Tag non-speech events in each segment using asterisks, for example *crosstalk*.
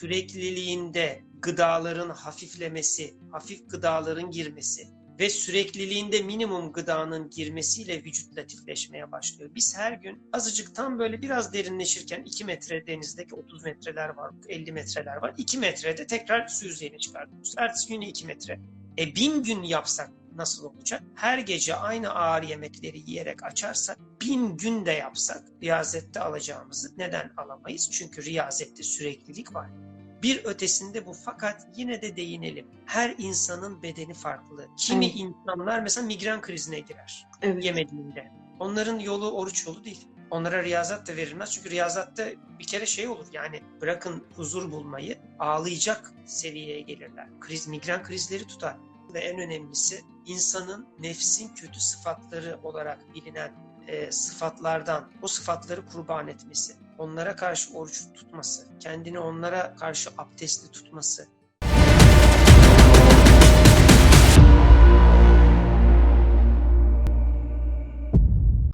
sürekliliğinde gıdaların hafiflemesi, hafif gıdaların girmesi ve sürekliliğinde minimum gıdanın girmesiyle vücut latifleşmeye başlıyor. Biz her gün azıcık tam böyle biraz derinleşirken 2 metre denizdeki 30 metreler var, 50 metreler var. 2 metrede tekrar su yüzeyine çıkartıyoruz. Ertesi gün 2 metre. E bin gün yapsak nasıl olacak? Her gece aynı ağır yemekleri yiyerek açarsak, bin gün de yapsak riyazette alacağımızı neden alamayız? Çünkü riyazette süreklilik var. Bir ötesinde bu fakat yine de değinelim. Her insanın bedeni farklı. Kimi Evet. insanlar mesela migren krizine girer Evet. yemediğinde. Onların yolu oruç yolu değil. Onlara riyazat da verilmez. Çünkü riyazatta bir kere şey olur yani bırakın huzur bulmayı ağlayacak seviyeye gelirler. Kriz, migren krizleri tutar. Ve en önemlisi insanın nefsin kötü sıfatları olarak bilinen e, sıfatlardan o sıfatları kurban etmesi, onlara karşı oruç tutması, kendini onlara karşı abdestli tutması,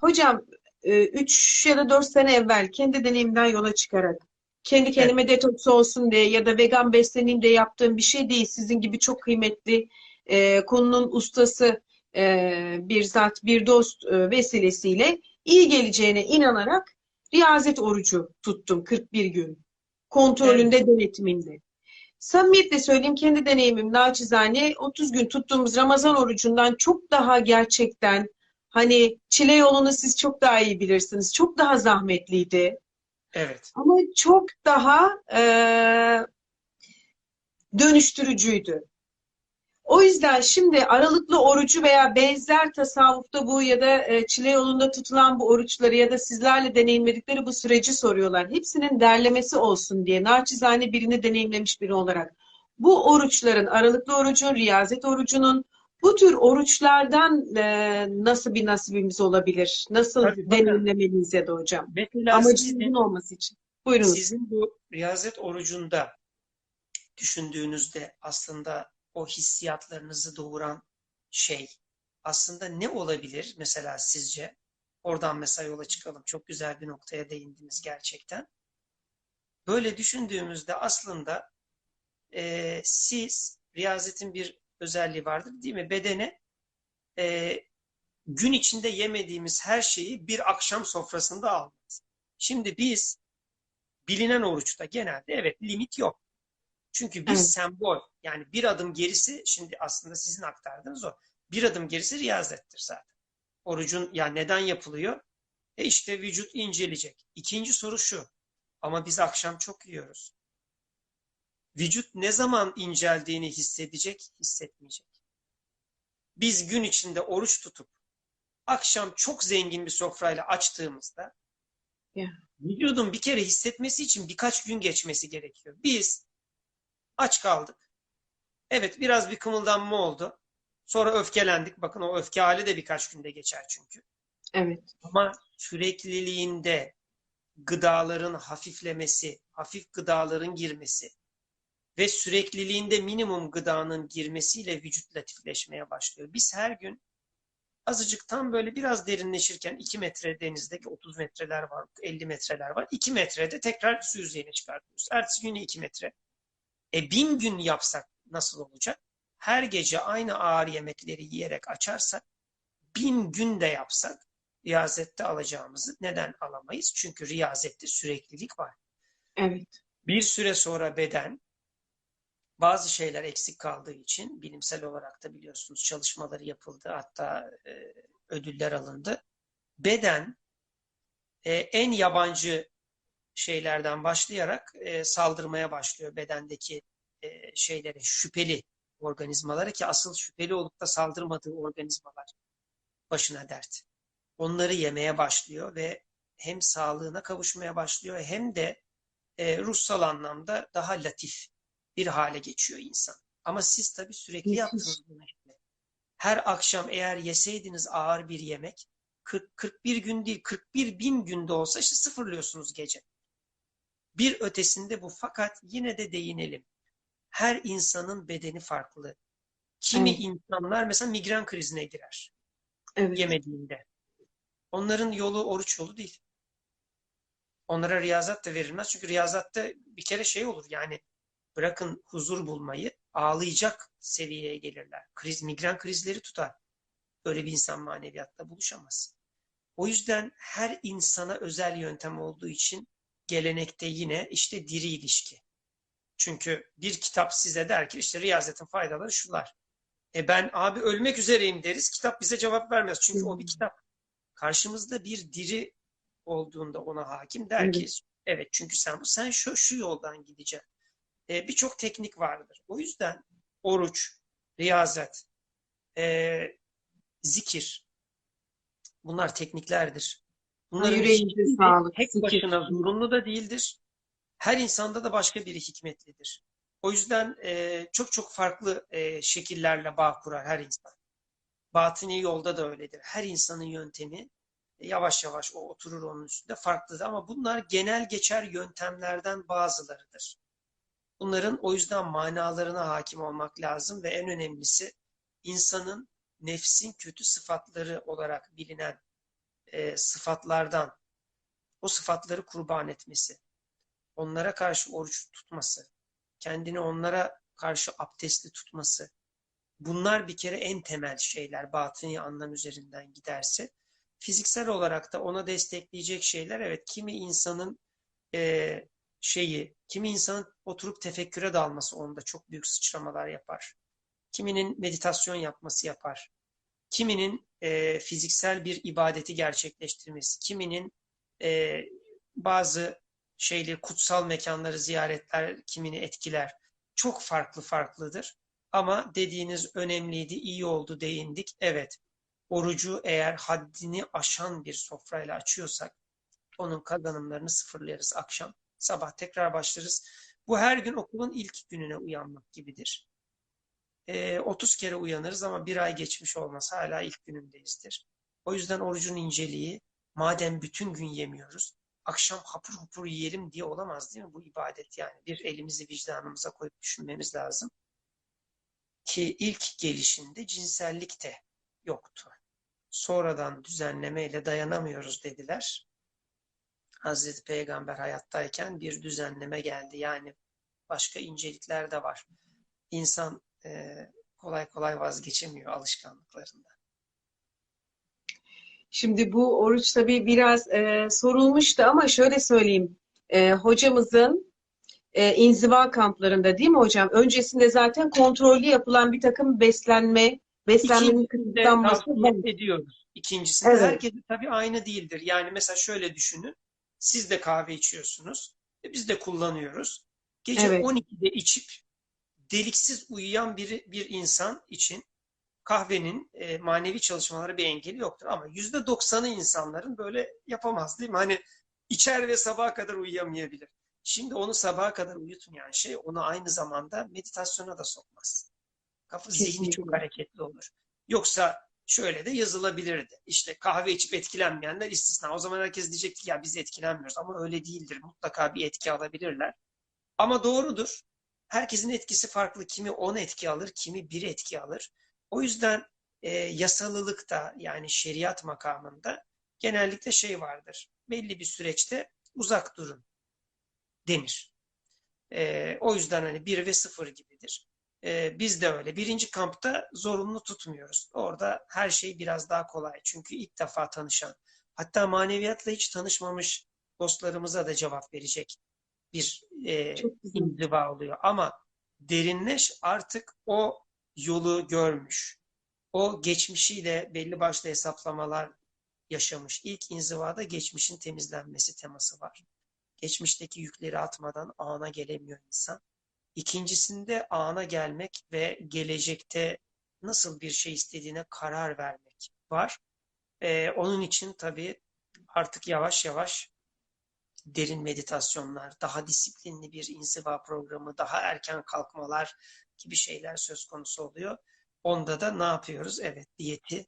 Hocam 3 ya da 4 sene evvel kendi deneyimden yola çıkarak kendi kendime detoks olsun diye ya da vegan besleneyim diye yaptığım bir şey değil. Sizin gibi çok kıymetli e, konunun ustası e, bir zat, bir dost e, vesilesiyle iyi geleceğine inanarak riyazet orucu tuttum 41 gün. Kontrolünde, denetiminde. Samimiyetle söyleyeyim kendi deneyimim naçizane 30 gün tuttuğumuz Ramazan orucundan çok daha gerçekten Hani çile yolunu siz çok daha iyi bilirsiniz. Çok daha zahmetliydi. evet Ama çok daha e, dönüştürücüydü. O yüzden şimdi aralıklı orucu veya benzer tasavvufta bu ya da e, çile yolunda tutulan bu oruçları ya da sizlerle deneyimledikleri bu süreci soruyorlar. Hepsinin derlemesi olsun diye naçizane birini deneyimlemiş biri olarak. Bu oruçların, aralıklı orucun, riyazet orucunun, bu tür oruçlardan e, nasıl bir nasibimiz olabilir? Nasıl Tabii, deneyimlemeliyiz ya da hocam? Mesela sizin, olması için. Buyurunuz. sizin bu riyazet orucunda düşündüğünüzde aslında o hissiyatlarınızı doğuran şey aslında ne olabilir mesela sizce? Oradan mesela yola çıkalım. Çok güzel bir noktaya değindiniz gerçekten. Böyle düşündüğümüzde aslında e, siz riyazetin bir özelliği vardır değil mi? Bedene e, gün içinde yemediğimiz her şeyi bir akşam sofrasında almayız. Şimdi biz bilinen oruçta genelde evet limit yok. Çünkü bir Evet. sembol yani bir adım gerisi şimdi aslında sizin aktardığınız o. Bir adım gerisi riyazettir zaten. Orucun ya neden yapılıyor? E işte vücut incelecek. İkinci soru şu. Ama biz akşam çok yiyoruz. Vücut ne zaman inceldiğini hissedecek, hissetmeyecek. Biz gün içinde oruç tutup akşam çok zengin bir sofrayla açtığımızda Ya. vücudun bir kere hissetmesi için birkaç gün geçmesi gerekiyor. Biz aç kaldık. Evet biraz bir kımıldanma oldu. Sonra öfkelendik. Bakın o öfke hali de birkaç günde geçer çünkü. Evet. Ama sürekliliğinde gıdaların hafiflemesi, hafif gıdaların girmesi ve sürekliliğinde minimum gıdanın girmesiyle vücut latifleşmeye başlıyor. Biz her gün azıcık tam böyle biraz derinleşirken 2 metre denizdeki 30 metreler var, 50 metreler var. 2 metrede tekrar su yüzeyine çıkartıyoruz. Ertesi gün 2 metre. E bin gün yapsak nasıl olacak? Her gece aynı ağır yemekleri yiyerek açarsak, bin gün de yapsak riyazette alacağımızı neden alamayız? Çünkü riyazette süreklilik var. Evet. Bir süre sonra beden bazı şeyler eksik kaldığı için bilimsel olarak da biliyorsunuz çalışmaları yapıldı hatta e, ödüller alındı. Beden e, en yabancı şeylerden başlayarak e, saldırmaya başlıyor bedendeki e, şeylere şüpheli organizmalara ki asıl şüpheli olup da saldırmadığı organizmalar başına dert. Onları yemeye başlıyor ve hem sağlığına kavuşmaya başlıyor hem de e, ruhsal anlamda daha latif bir hale geçiyor insan. Ama siz tabii sürekli yaptınız bunu. Her akşam eğer yeseydiniz ağır bir yemek 40, 41 gün değil 41 bin günde olsa işte sıfırlıyorsunuz gece. Bir ötesinde bu fakat yine de değinelim. Her insanın bedeni farklı. Kimi Evet. insanlar mesela migren krizine girer Evet. yemediğinde. Onların yolu oruç yolu değil. Onlara riyazat da verilmez. Çünkü riyazatta bir kere şey olur yani bırakın huzur bulmayı ağlayacak seviyeye gelirler. Kriz, migren krizleri tutar. Öyle bir insan maneviyatta buluşamaz. O yüzden her insana özel yöntem olduğu için gelenekte yine işte diri ilişki. Çünkü bir kitap size der ki işte riyazetin faydaları şular. E ben abi ölmek üzereyim deriz. Kitap bize cevap vermez. Çünkü o bir kitap. Karşımızda bir diri olduğunda ona hakim der Evet. ki evet çünkü sen bu sen şu şu yoldan gideceksin. E, Birçok teknik vardır. O yüzden oruç, riyazet, e, zikir bunlar tekniklerdir. Bunların Yüreğinize sağlık. tek başına zorunlu da değildir. Her insanda da başka biri hikmetlidir. O yüzden e, çok çok farklı e, şekillerle bağ kurar her insan. Batıni yolda da öyledir. Her insanın yöntemi e, yavaş yavaş o oturur onun üstünde farklıdır. Ama bunlar genel geçer yöntemlerden bazılarıdır. Bunların o yüzden manalarına hakim olmak lazım ve en önemlisi insanın nefsin kötü sıfatları olarak bilinen e, sıfatlardan o sıfatları kurban etmesi, onlara karşı oruç tutması, kendini onlara karşı abdestli tutması. Bunlar bir kere en temel şeyler batıni anlam üzerinden giderse. Fiziksel olarak da ona destekleyecek şeyler evet kimi insanın e, şeyi, kimi insanın oturup tefekküre dalması onda çok büyük sıçramalar yapar. Kiminin meditasyon yapması yapar. Kiminin e, fiziksel bir ibadeti gerçekleştirmesi, kiminin e, bazı şeyleri, kutsal mekanları ziyaretler kimini etkiler. Çok farklı farklıdır. Ama dediğiniz önemliydi, iyi oldu, değindik. Evet, orucu eğer haddini aşan bir sofrayla açıyorsak onun kazanımlarını sıfırlarız akşam. Sabah tekrar başlarız. Bu her gün okulun ilk gününe uyanmak gibidir. E, 30 kere uyanırız ama bir ay geçmiş olmaz. Hala ilk günündeyizdir. O yüzden orucun inceliği, madem bütün gün yemiyoruz, akşam hapur hapur yiyelim diye olamaz değil mi? Bu ibadet yani. Bir elimizi vicdanımıza koyup düşünmemiz lazım. Ki ilk gelişinde cinsellik de yoktu. Sonradan düzenlemeyle dayanamıyoruz dediler. Hazreti Peygamber hayattayken bir düzenleme geldi. Yani başka incelikler de var. İnsan e, kolay kolay vazgeçemiyor alışkanlıklarından. Şimdi bu oruç tabii biraz e, sorulmuştu ama şöyle söyleyeyim. E, hocamızın e, inziva kamplarında değil mi hocam? Öncesinde zaten kontrollü yapılan bir takım beslenme, beslenmenin kısıtlanması ediyoruz. İkincisinde Evet. herkes tabii aynı değildir. Yani mesela şöyle düşünün. Siz de kahve içiyorsunuz. E biz de kullanıyoruz. Gece Evet. 12'de içip deliksiz uyuyan bir, bir insan için kahvenin e, manevi çalışmaları bir engeli yoktur. Ama %90'ı insanların böyle yapamaz değil mi? Hani içer ve sabaha kadar uyuyamayabilir. Şimdi onu sabaha kadar uyutmayan şey onu aynı zamanda meditasyona da sokmaz. Kafa zihni çok hareketli olur. Yoksa şöyle de yazılabilirdi. İşte kahve içip etkilenmeyenler istisna. O zaman herkes diyecekti ya biz etkilenmiyoruz ama öyle değildir. Mutlaka bir etki alabilirler. Ama doğrudur. Herkesin etkisi farklı. Kimi 10 etki alır, kimi 1 etki alır. O yüzden e, yasalılıkta yani şeriat makamında genellikle şey vardır. Belli bir süreçte uzak durun denir. E, o yüzden hani 1 ve 0 gibidir. E, biz de öyle. Birinci kampta zorunlu tutmuyoruz. Orada her şey biraz daha kolay. Çünkü ilk defa tanışan, hatta maneviyatla hiç tanışmamış dostlarımıza da cevap verecek bir e, inziva oluyor. Ama derinleş artık o yolu görmüş. O geçmişiyle belli başlı hesaplamalar yaşamış. İlk inzivada geçmişin temizlenmesi teması var. Geçmişteki yükleri atmadan ana gelemiyor insan. İkincisinde ana gelmek ve gelecekte nasıl bir şey istediğine karar vermek var. Ee, onun için tabii artık yavaş yavaş derin meditasyonlar, daha disiplinli bir inziva programı, daha erken kalkmalar gibi şeyler söz konusu oluyor. Onda da ne yapıyoruz? Evet, diyeti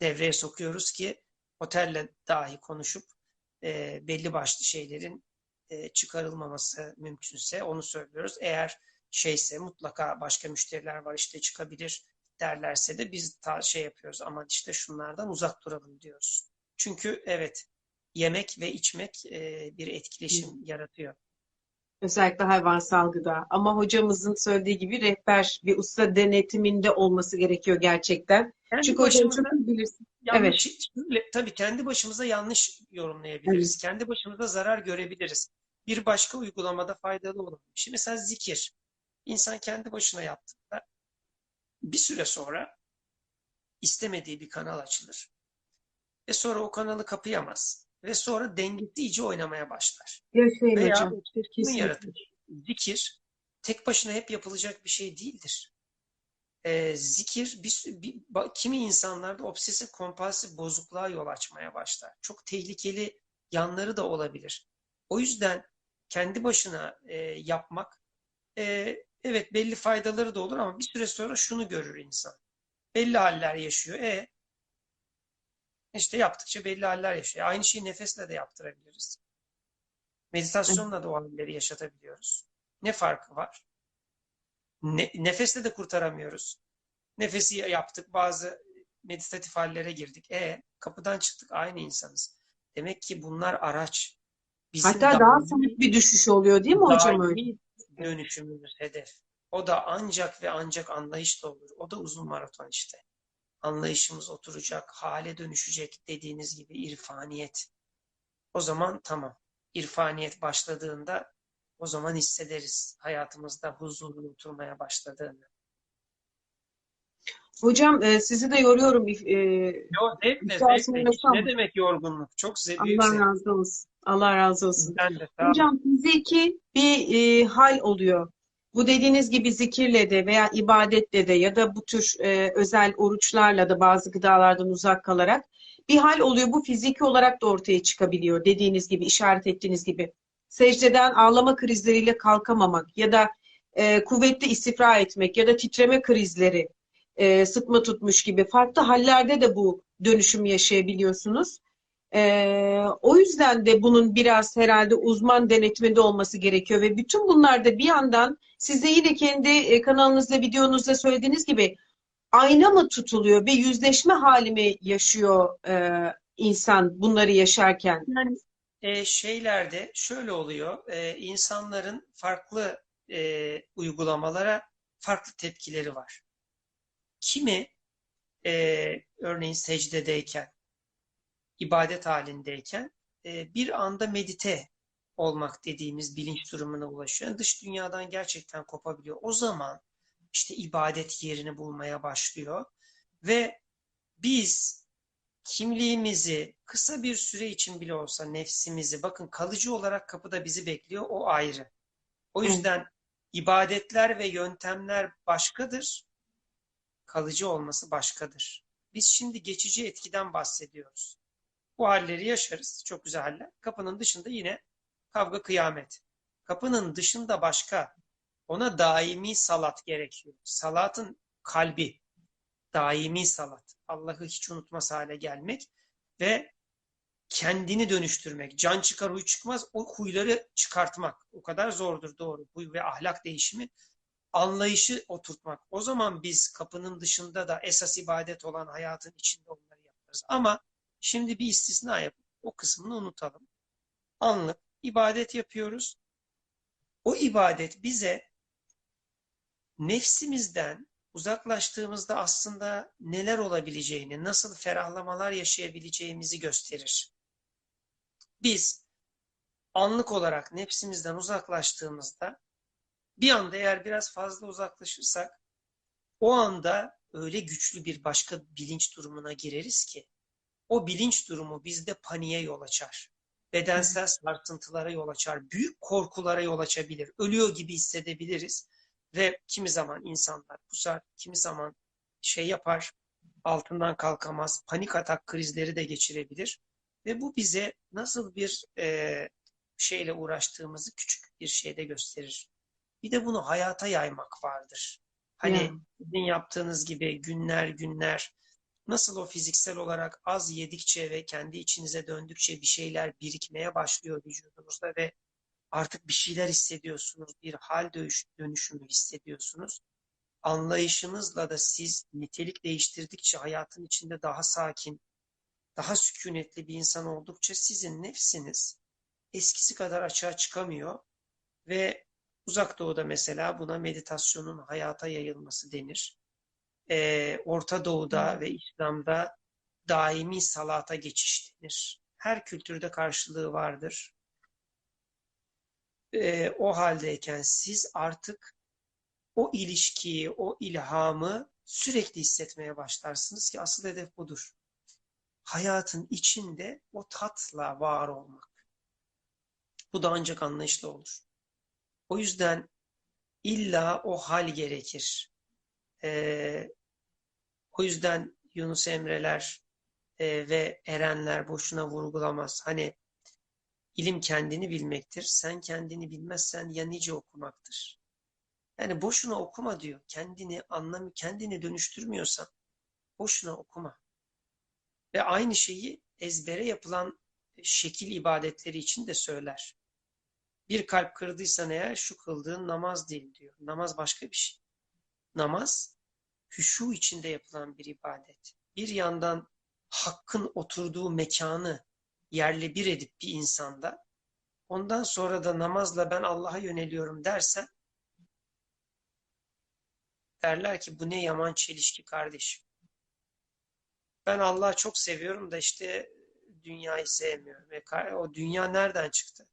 devreye sokuyoruz ki otelle dahi konuşup e, belli başlı şeylerin e, çıkarılmaması mümkünse onu söylüyoruz. Eğer şeyse mutlaka başka müşteriler var işte çıkabilir derlerse de biz ta şey yapıyoruz ama işte şunlardan uzak duralım diyoruz. Çünkü evet yemek ve içmek e, bir etkileşim yaratıyor. Özellikle hayvansal gıda. Ama hocamızın söylediği gibi rehber bir usta denetiminde olması gerekiyor gerçekten. Kendi Çünkü hocam çok bilirsin. yanlış, şöyle, tabii kendi başımıza yanlış yorumlayabiliriz. Kendi başımıza zarar görebiliriz. Bir başka uygulamada faydalı olan. Şimdi mesela zikir. İnsan kendi başına yaptığında bir süre sonra istemediği bir kanal açılır. Ve sonra o kanalı kapayamaz. Ve sonra dengesi iyice oynamaya başlar. Yaşayın Veya hocam. yaratır. Zikir tek başına hep yapılacak bir şey değildir. Ee, zikir bir, bir- kimi insanlarda obsesif kompulsif bozukluğa yol açmaya başlar. Çok tehlikeli yanları da olabilir. O yüzden kendi başına e, yapmak e, evet belli faydaları da olur ama bir süre sonra şunu görür insan. Belli haller yaşıyor. E işte yaptıkça belli haller yaşıyor. Aynı şeyi nefesle de yaptırabiliriz. Meditasyonla da o halleri yaşatabiliyoruz. Ne farkı var? Ne- nefesle de kurtaramıyoruz. Nefesi yaptık, bazı meditatif hallere girdik. E kapıdan çıktık, aynı insanız. Demek ki bunlar araç. Bizim Hatta daha sert bir düşüş oluyor değil mi hocam öyle? dönüşümümüz hedef. O da ancak ve ancak anlayışla olur. O da uzun maraton işte. Anlayışımız oturacak, hale dönüşecek dediğiniz gibi irfaniyet. O zaman tamam. İrfaniyet başladığında o zaman hissederiz hayatımızda huzurlu oturmaya başladığını. Hocam e, sizi de yoruyorum. E, Yo, zevkle, zevkle. Ne demek yorgunluk? Çok büyük Allah razı olsun. Allah razı olsun. Bizden de. Hocam fiziki bir e, hal oluyor. Bu dediğiniz gibi zikirle de veya ibadetle de ya da bu tür e, özel oruçlarla da bazı gıdalardan uzak kalarak bir hal oluyor. Bu fiziki olarak da ortaya çıkabiliyor. Dediğiniz gibi, işaret ettiğiniz gibi. Secdeden ağlama krizleriyle kalkamamak ya da e, kuvvetli istifra etmek ya da titreme krizleri, e, sıtma tutmuş gibi farklı hallerde de bu dönüşüm yaşayabiliyorsunuz. Ee, o yüzden de bunun biraz herhalde uzman denetiminde olması gerekiyor ve bütün bunlar da bir yandan siz de yine kendi e, kanalınızda, videonuzda söylediğiniz gibi ayna mı tutuluyor ve yüzleşme hali mi yaşıyor e, insan bunları yaşarken? Yani e, şeylerde şöyle oluyor. E, insanların farklı e, uygulamalara farklı tepkileri var. Kimi e, örneğin secdedeyken, ibadet halindeyken e, bir anda medite olmak dediğimiz bilinç durumuna ulaşıyor. Yani dış dünyadan gerçekten kopabiliyor. O zaman işte ibadet yerini bulmaya başlıyor ve biz kimliğimizi kısa bir süre için bile olsa nefsimizi bakın kalıcı olarak kapıda bizi bekliyor o ayrı. O yüzden ibadetler ve yöntemler başkadır. Kalıcı olması başkadır. Biz şimdi geçici etkiden bahsediyoruz. Bu halleri yaşarız. Çok güzel haller. Kapının dışında yine kavga kıyamet. Kapının dışında başka. Ona daimi salat gerekiyor. Salatın kalbi. Daimi salat. Allah'ı hiç unutmaz hale gelmek ve kendini dönüştürmek. Can çıkar huy çıkmaz. O huyları çıkartmak. O kadar zordur doğru. Huy ve ahlak değişimi. Anlayışı oturtmak. O zaman biz kapının dışında da esas ibadet olan hayatın içinde onları yaparız. Ama şimdi bir istisna yapıp o kısmını unutalım. Anlık ibadet yapıyoruz. O ibadet bize nefsimizden uzaklaştığımızda aslında neler olabileceğini, nasıl ferahlamalar yaşayabileceğimizi gösterir. Biz anlık olarak nefsimizden uzaklaştığımızda bir anda eğer biraz fazla uzaklaşırsak o anda öyle güçlü bir başka bilinç durumuna gireriz ki o bilinç durumu bizde paniğe yol açar. Bedensel sarsıntılara yol açar. Büyük korkulara yol açabilir. Ölüyor gibi hissedebiliriz. Ve kimi zaman insanlar kusar, kimi zaman şey yapar, altından kalkamaz, panik atak krizleri de geçirebilir. Ve bu bize nasıl bir e, şeyle uğraştığımızı küçük bir şeyde gösterir. Bir de bunu hayata yaymak vardır. Hani Ya. sizin yaptığınız gibi günler günler nasıl o fiziksel olarak az yedikçe ve kendi içinize döndükçe bir şeyler birikmeye başlıyor vücudunuzda ve artık bir şeyler hissediyorsunuz, bir hal dönüş- dönüşümü hissediyorsunuz. Anlayışınızla da siz nitelik değiştirdikçe hayatın içinde daha sakin, daha sükunetli bir insan oldukça sizin nefsiniz eskisi kadar açığa çıkamıyor ve uzak doğuda mesela buna meditasyonun hayata yayılması denir. Ee, Orta Doğu'da ve İslam'da daimi salata geçiş denir. Her kültürde karşılığı vardır. Ee, o haldeyken siz artık o ilişkiyi, o ilhamı sürekli hissetmeye başlarsınız ki asıl hedef budur. Hayatın içinde o tatla var olmak. Bu da ancak anlayışla olur. O yüzden illa o hal gerekir. Ee, o yüzden Yunus Emreler e, ve erenler boşuna vurgulamaz. Hani ilim kendini bilmektir. Sen kendini bilmezsen ya nice okumaktır. Yani boşuna okuma diyor. Kendini anlamı, kendini dönüştürmüyorsan boşuna okuma. Ve aynı şeyi ezbere yapılan şekil ibadetleri için de söyler. Bir kalp kırdıysan eğer şu kıldığın namaz değil diyor. Namaz başka bir şey. Namaz hüşu içinde yapılan bir ibadet. Bir yandan hakkın oturduğu mekanı yerle bir edip bir insanda ondan sonra da namazla ben Allah'a yöneliyorum dersen derler ki bu ne yaman çelişki kardeşim. Ben Allah'ı çok seviyorum da işte dünyayı sevmiyorum. E, o dünya nereden çıktı?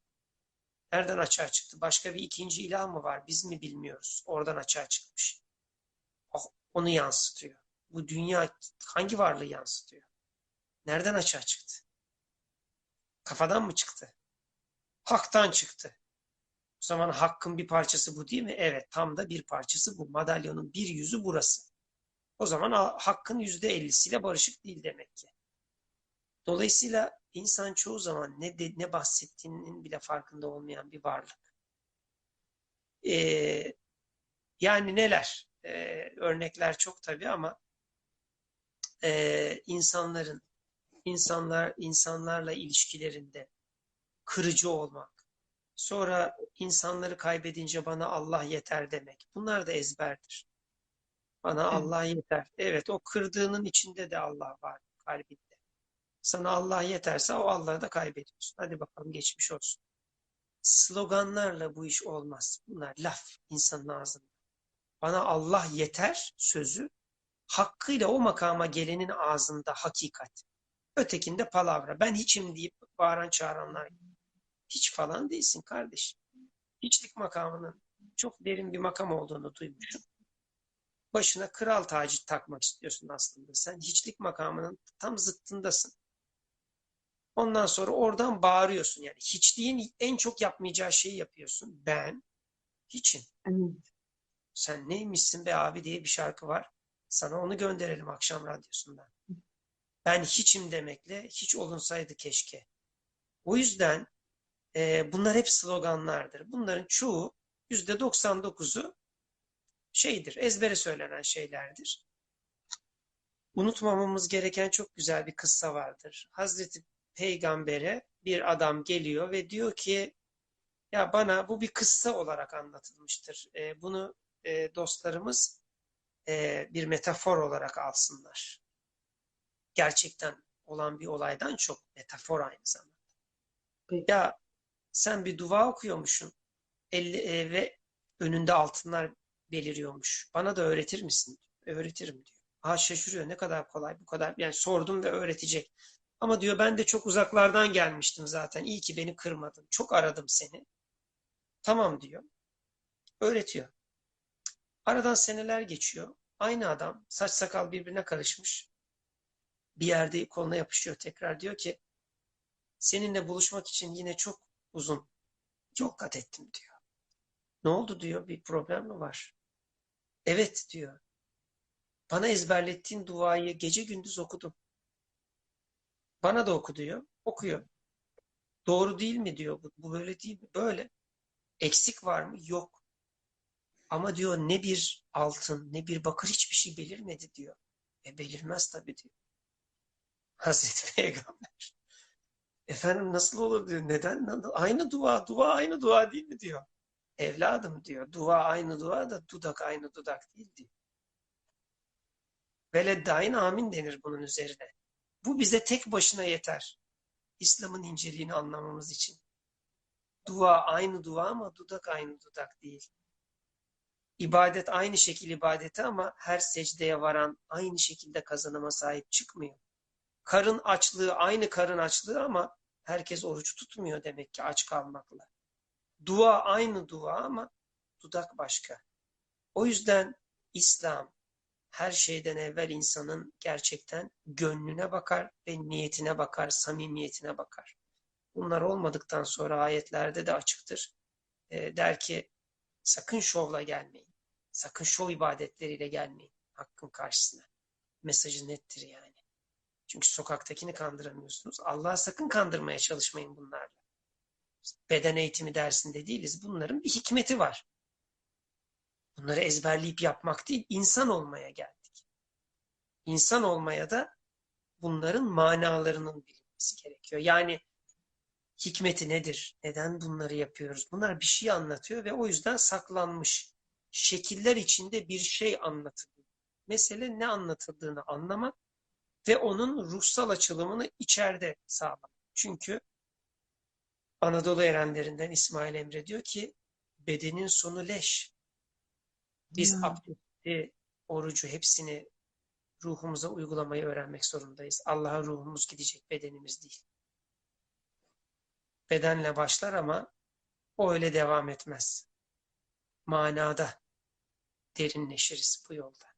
Nereden açığa çıktı? Başka bir ikinci ilah mı var? Biz mi bilmiyoruz? Oradan açığa çıkmış. Onu yansıtıyor. Bu dünya hangi varlığı yansıtıyor? Nereden açığa çıktı? Kafadan mı çıktı? Haktan çıktı. O zaman hakkın bir parçası bu değil mi? Evet, tam da bir parçası bu. Madalyonun bir yüzü burası. O zaman hakkın yüzde ellisiyle barışık değil demek ki. Dolayısıyla insan çoğu zaman ne de, ne bahsettiğinin bile farkında olmayan bir varlık. Ee, yani neler? Ee, örnekler çok tabii ama e, insanların insanlar insanlarla ilişkilerinde kırıcı olmak, sonra insanları kaybedince bana Allah yeter demek. Bunlar da ezberdir. Bana evet. Allah yeter. Evet o kırdığının içinde de Allah var kalbinde. Sana Allah yeterse o Allah'ı da kaybediyorsun. Hadi bakalım geçmiş olsun. Sloganlarla bu iş olmaz. Bunlar laf insanın ağzında. Bana Allah yeter sözü hakkıyla o makama gelenin ağzında hakikat. Ötekinde palavra. Ben hiçim deyip bağıran çağıranlar. Hiç falan değilsin kardeşim. Hiçlik makamının çok derin bir makam olduğunu duymuşum. Başına kral tacı takmak istiyorsun aslında. Sen hiçlik makamının tam zıttındasın. Ondan sonra oradan bağırıyorsun. Yani hiçliğin en çok yapmayacağı şeyi yapıyorsun. Ben hiçim. Evet. Sen neymişsin be abi diye bir şarkı var. Sana onu gönderelim akşam radyosundan. Ben hiçim demekle hiç olunsaydı keşke. O yüzden e, bunlar hep sloganlardır. Bunların çoğu yüzde 99'u şeydir, ezbere söylenen şeylerdir. Unutmamamız gereken çok güzel bir kıssa vardır. Hazreti Peygamber'e bir adam geliyor ve diyor ki ya bana bu bir kıssa olarak anlatılmıştır. E, bunu e, dostlarımız e, bir metafor olarak alsınlar. Gerçekten olan bir olaydan çok metafor aynı zamanda. Peki. Ya sen bir dua okuyormuşsun elli, e, ve önünde altınlar beliriyormuş. Bana da öğretir misin? Öğretirim diyor. Ha şaşırıyor ne kadar kolay bu kadar. Yani sordum ve öğretecek. Ama diyor ben de çok uzaklardan gelmiştim zaten. İyi ki beni kırmadın. Çok aradım seni. Tamam diyor. Öğretiyor. Aradan seneler geçiyor. Aynı adam saç sakal birbirine karışmış. Bir yerde koluna yapışıyor tekrar. Diyor ki seninle buluşmak için yine çok uzun yol kat ettim diyor. Ne oldu diyor. Bir problem mi var? Evet diyor. Bana ezberlettiğin duayı gece gündüz okudum. Bana da oku diyor. Okuyor. Doğru değil mi diyor. Bu, bu böyle değil mi? Böyle. Eksik var mı? Yok. Ama diyor ne bir altın ne bir bakır hiçbir şey belirmedi diyor. E belirmez tabii diyor. Hazreti *laughs* Peygamber. Efendim nasıl olur diyor. Neden? Aynı dua. Dua aynı dua değil mi diyor. Evladım diyor. Dua aynı dua da dudak aynı dudak değil diyor. Veleddain amin denir bunun üzerine. Bu bize tek başına yeter. İslam'ın inceliğini anlamamız için. Dua aynı dua ama dudak aynı dudak değil. İbadet aynı şekil ibadeti ama her secdeye varan aynı şekilde kazanıma sahip çıkmıyor. Karın açlığı aynı karın açlığı ama herkes oruç tutmuyor demek ki aç kalmakla. Dua aynı dua ama dudak başka. O yüzden İslam her şeyden evvel insanın gerçekten gönlüne bakar ve niyetine bakar, samimiyetine bakar. Bunlar olmadıktan sonra ayetlerde de açıktır. E, der ki sakın şovla gelmeyin. Sakın şov ibadetleriyle gelmeyin hakkın karşısına. Mesajı nettir yani. Çünkü sokaktakini kandıramıyorsunuz. Allah'a sakın kandırmaya çalışmayın bunlarla. Beden eğitimi dersinde değiliz. Bunların bir hikmeti var. Bunları ezberleyip yapmak değil, insan olmaya geldik. İnsan olmaya da bunların manalarının bilinmesi gerekiyor. Yani hikmeti nedir? Neden bunları yapıyoruz? Bunlar bir şey anlatıyor ve o yüzden saklanmış. Şekiller içinde bir şey anlatılıyor. Mesele ne anlatıldığını anlamak ve onun ruhsal açılımını içeride sağlamak. Çünkü Anadolu erenlerinden İsmail Emre diyor ki bedenin sonu leş. Biz Ya. abdesti, orucu hepsini ruhumuza uygulamayı öğrenmek zorundayız. Allah'a ruhumuz gidecek, bedenimiz değil. Bedenle başlar ama o öyle devam etmez. Manada derinleşiriz bu yolda.